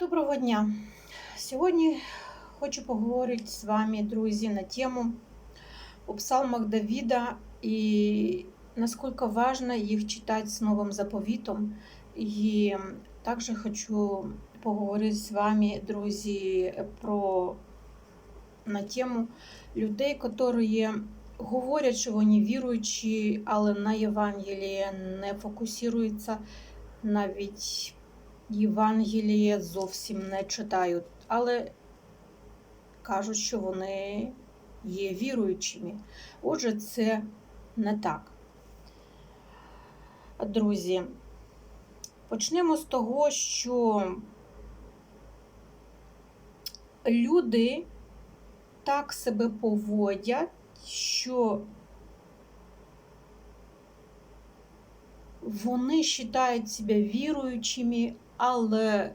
Доброго дня! Сьогодні хочу поговорити з вами, друзі, на тему о псалмах Давида и насколько важно их читать с Новым Заповітом. І також хочу поговорити з вами, друзі, про на тему людей, які говорять, що вони віруючі, але на Євангеліє не фокусуються навіть. Євангеліє зовсім не читають, але кажуть, що вони є віруючими. Отже, це не так. Друзі, почнемо з того, що люди так себе поводять, що вони вважають себе віруючими, але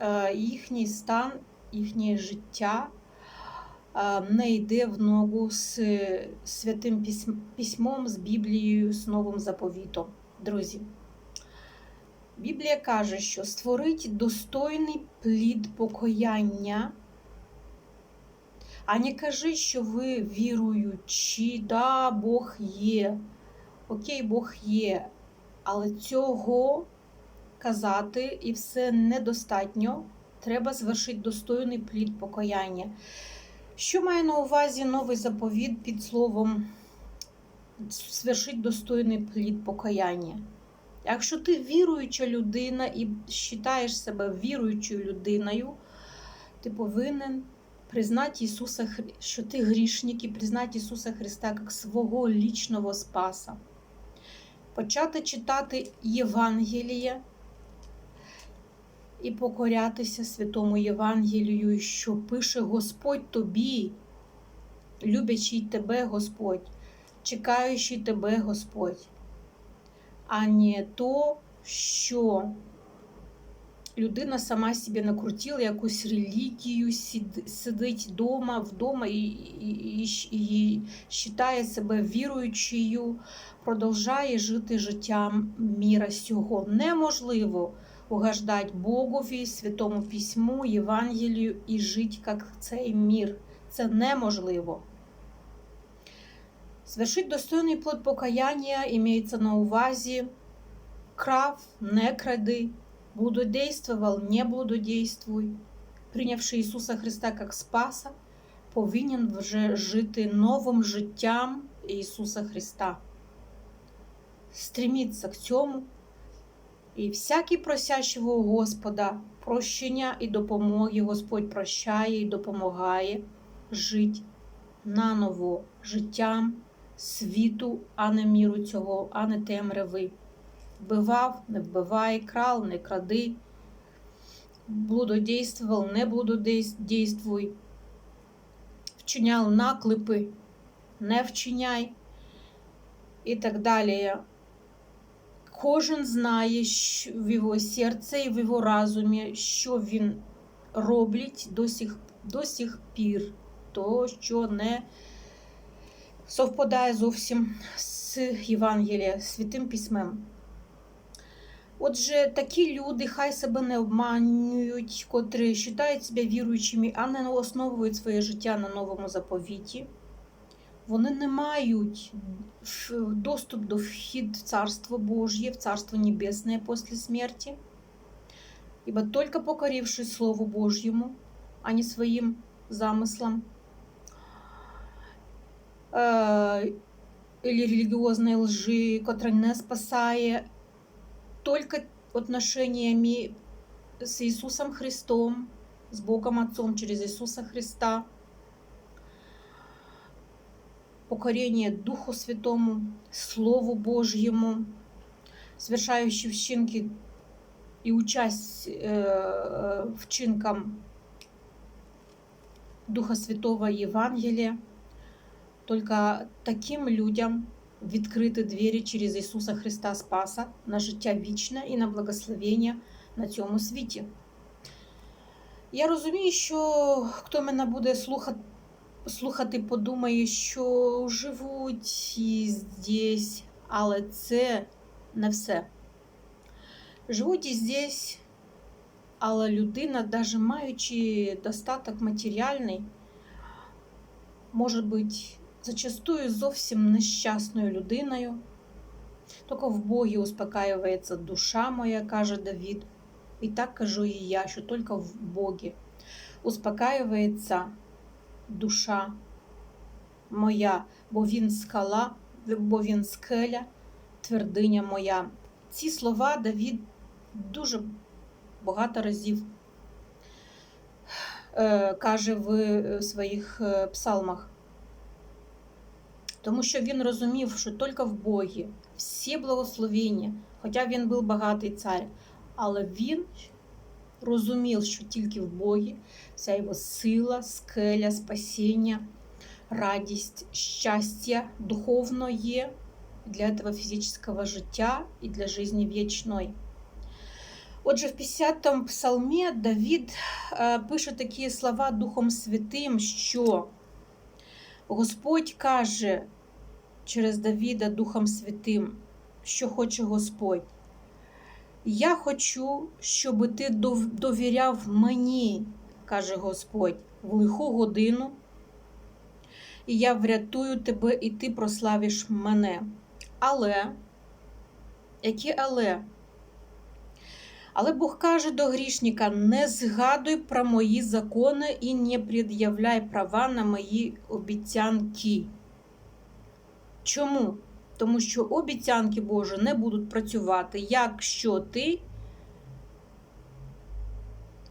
е, їхній стан, їхнє життя е, не йде в ногу з святим письмом, з Біблією, з новим заповітом. Друзі. Біблія каже, що створить достойний плід покояння, а не кажи, що ви віруючі, да, Бог є. Окей, Бог є, але цього казати, і все недостатньо. Треба звершити достойний плід покаяння. Що має на увазі новий заповіт під словом звершить достойний плід покаяння? Якщо ти віруюча людина і вважаєш себе віруючою людиною, ти повинен признати Ісуса, що ти грішник і признати Ісуса Христа як свого лічного спаса. Почати читати Євангеліє і покорятися святому Євангелію, що пише Господь тобі, любячий тебе Господь, чекаючий тебе Господь, а не то, що людина сама собі накрутила якусь релігію, сидить вдома, вдома і, і, і, і вважає себе віруючою, продовжує жити життям міра сього. Неможливо угождать Богові, Святому Письму, Євангелію і жити як цей мір. Це неможливо. Свершить достойний плод покаяння імеється на увазі крав, не кради, блудодействовал, не блудодействуй. Прийнявши Ісуса Христа як Спаса, повинен вже жити новим життям Ісуса Христа. Стреміться к цьому. І всякий просящого Господа прощення і допомоги Господь прощає і допомагає жити наново життям світу, а не міру цього, а не темряви. Вбивав, не вбивай, крал, не кради, блудодействував, не блудодействуй, вчиняв наклепи, не вчиняй і так далі. Кожен знає в його серце і в його разумі, що він робить до сих, до сих пір, то, що не совпадає зовсім з Євангелія, Святим Письмом. Отже, такі люди хай себе не обманюють, котрі вважають себе віруючими, а не основують своє життя на новому заповіті. Вони не мають доступ до вхід в Царство Божье, в Царство Небесное после смерти, ибо только покорившись Слову Божьему, а не своим замыслам, э, или религиозной лжи, которая не спасает только отношениями с Иисусом Христом, с Богом Отцом через Иисуса Христа – покорение Духу Святому, Слову Божьему, совершающий вчинки и участь э, вчинкам Духа Святого Євангелія. Только таким людям відкрити двері через Ісуса Христа Спаса на життя вічне і на благословення на цьому світі. Я розумію, що хто мене буде слухати слухати, подумає, що живуть і здесь, але це не все. Живуть і здесь, але людина, навіть маючи достаток матеріальний, може бути зачастую зовсім нещасною людиною. Тільки в Богі успокаюється душа моя, каже Давід. І так кажу і я, що тільки в Богі успокаюється душа моя, бо він скала, бо він скеля, твердиня моя. Ці слова Давід дуже багато разів е, каже в своїх е, псалмах. Тому що він розумів, що тільки в Богі всі благословення, хоча він був багатий цар, але він розумів, що тільки в Богі вся його сила, скеля, спасіння, радість, щастя духовно є для этого фізичного життя і для життя вічної. Отже, в 50-му псалмі Давід е, пише такі слова Духом Святим, що Господь каже через Давіда Духом Святим, що хоче Господь. Я хочу, щоб ти довіряв мені, каже Господь, в лиху годину, і я врятую тебе, і ти прославиш мене. Але, які але? Але Бог каже до грішника: не згадуй про мої закони і не пред'являй права на мої обіцянки. Чому? Тому що обіцянки Божі не будуть працювати, якщо ти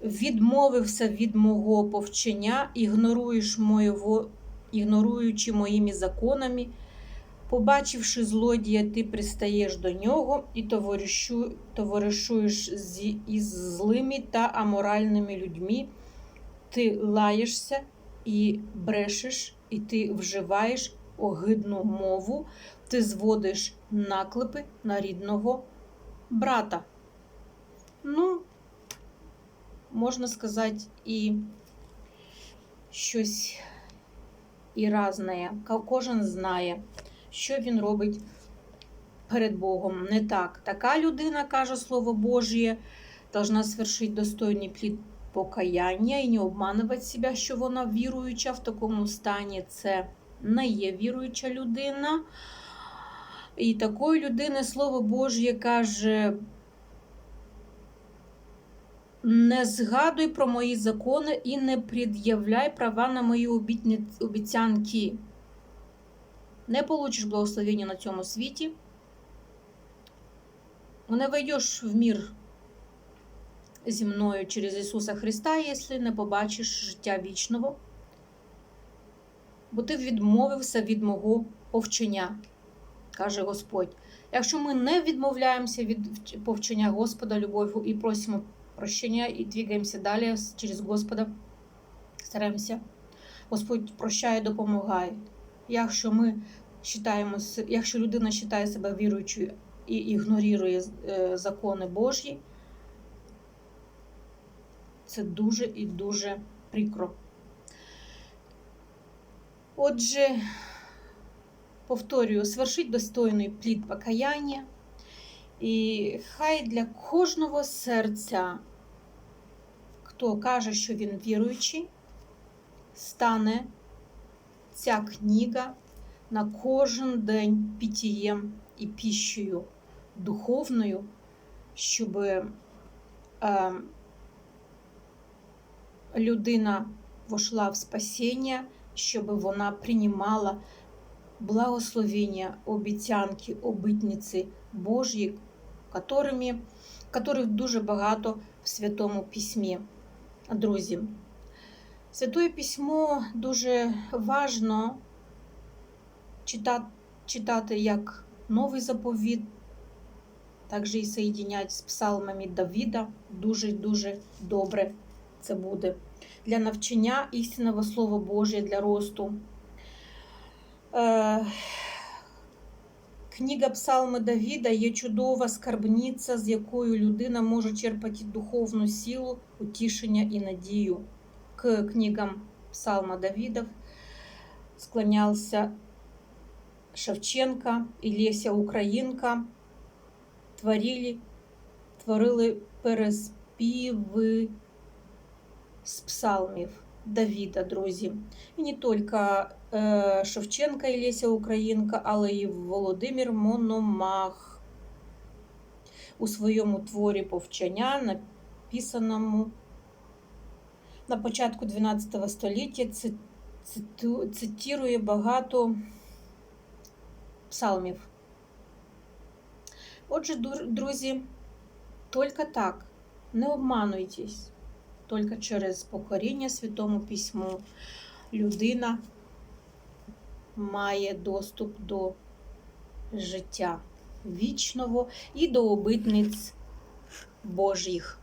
відмовився від мого повчення, ігноруєш моєго, ігноруючи моїми законами. Побачивши злодія, ти пристаєш до нього і товаришуєш із злими та аморальними людьми, ти лаєшся і брешеш, і ти вживаєш огидну мову, ти зводиш наклепи на рідного брата. Ну, можна сказати, і щось і разне. Кожен знає що він робить перед Богом. Не так. Така людина, каже Слово Божє, должна свершити достойний плід покаяння і не обманувати себе, що вона віруюча в такому стані. Це не є віруюча людина. І такої людини Слово Божє каже. Не згадуй про мої закони і не пред'являй права на мої обіцянки не получиш благословення на цьому світі, не войдеш в мір зі мною через Ісуса Христа, якщо не побачиш життя вічного, бо ти відмовився від мого повчення, каже Господь. Якщо ми не відмовляємося від повчення Господа любов'ю і просимо прощення, і двигаємося далі через Господа, стараємося, Господь прощає, допомагає. Якщо ми считаємо, якщо людина вважає себе віруючою і ігнорує е, закони Божі, це дуже і дуже прикро. Отже, повторюю, свершить достойний плід покаяння, і хай для кожного серця, хто каже, що він віруючий, стане ця книга на кожен день пітієм і піщею духовною, щоб е, людина вошла в спасіння, щоб вона приймала благословення, обіцянки, обітниці Божі, которыми, которых дуже багато в Святому Письмі. Друзі, Святое Письмо дуже важно читати, читати як новий заповіт, також і соєдінять з псалмами Давіда. Дуже-дуже добре це буде. Для навчання істинного Слова Божого, для росту. Е, Книга Псалми Давіда є чудова скарбниця, з якою людина може черпати духовну силу, утішення і надію. К книгам Псалма Давидов склонявся Шевченка і Леся Українка, творили, творили співи з псалмів Давіда, друзі. І не тільки е, Шевченка і Леся Українка, але й Володимир Мономах у своєму творі повчання, написаному на початку 12 століття, ци- циту- цитірує багато псалмів. Отже, друзі, тільки так, не обмануйтесь, тільки через покоріння Святому Письму людина має доступ до життя вічного і до обітниць Божих.